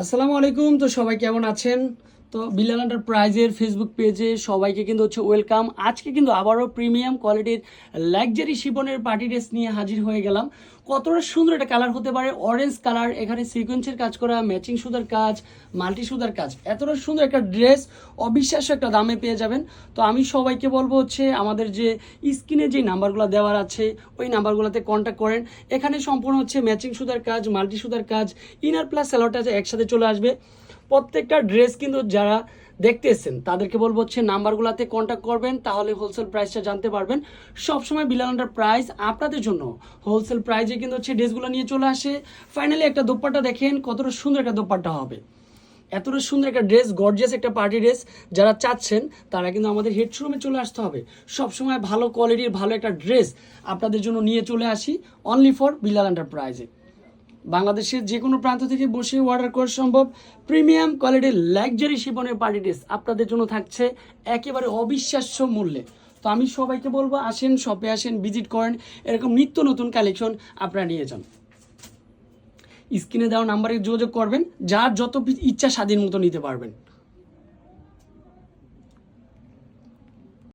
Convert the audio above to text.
আসসালামু আলাইকুম। তো সবাই কেমন আছেন? তো বিল্লাল প্রাইজের ফেসবুক পেজে সবাইকে কিন্তু হচ্ছে ওয়েলকাম আজকে কিন্তু আবারও প্রিমিয়াম কোয়ালিটির লাক্সারি শিবনের পার্টি ড্রেস নিয়ে হাজির হয়ে গেলাম। কতটা সুন্দর একটা কালার হতে পারে। অরেঞ্জ কালার এখানে সিকোয়েন্সের কাজ করা ম্যাচিং সুতার কাজ মাল্টি সুতার কাজ। এতটা সুন্দর একটা ড্রেস অবিশ্বাস্য একটা দামে পেয়ে যাবেন। তো আমি সবাইকে বলব হচ্ছে, আমাদের যে স্ক্রিনে যে নাম্বারগুলো দেওয়ার আছে, ওই নাম্বারগুলোতে কন্ট্যাক্ট করেন। এখানে সম্পূর্ণ হচ্ছে ম্যাচিং সুতার কাজ মাল্টি সুতার কাজ ইনার প্লাস স্যালোটা একসাথে চলে আসবে। প্রত্যেকটা ড্রেস কিন্তু যারা দেখতে এসছেন তাদেরকে বলব হচ্ছে নাম্বারগুলোতে কন্ট্যাক্ট করবেন, তাহলে হোলসেল প্রাইসটা জানতে পারবেন। সবসময় বিলান্ডার প্রাইস আপনাদের জন্য হোলসেল প্রাইসে কিন্তু হচ্ছে ড্রেসগুলো নিয়ে চলে আসে। ফাইনালি একটা দোপাট্টা দেখেন, কতটা সুন্দর একটা দোপাট্টা হবে। এতটা সুন্দর একটা ড্রেস গর্জিয়াস একটা পার্টি ড্রেস যারা চাচ্ছেন, তারা কিন্তু আমাদের হেড শোরুমে চলে আসতে হবে। সবসময় ভালো কোয়ালিটির ভালো একটা ড্রেস আপনাদের জন্য নিয়ে চলে আসি অনলি ফর বিলাল এন্টারপ্রাইজে বাংলাদেশের যে কোনো প্রান্ত থেকে বসে অর্ডার করা সম্ভব। প্রিমিয়াম কোয়ালিটির লাক্সারি শিবনের পার্টি ড্রেস আপনাদের জন্য থাকছে একেবারে অবিশ্বাস্য মূল্যে। তো আমি সবাইকে বলব, আসেন শপে আসেন ভিজিট করেন, এরকম নিত্য নতুন কালেকশন আপনারা নিয়ে যান। স্ক্রিনে দেওয়া নাম্বারে যোগাযোগ করবেন, যার যত ইচ্ছা স্বাধীন মতো নিতে পারবেন।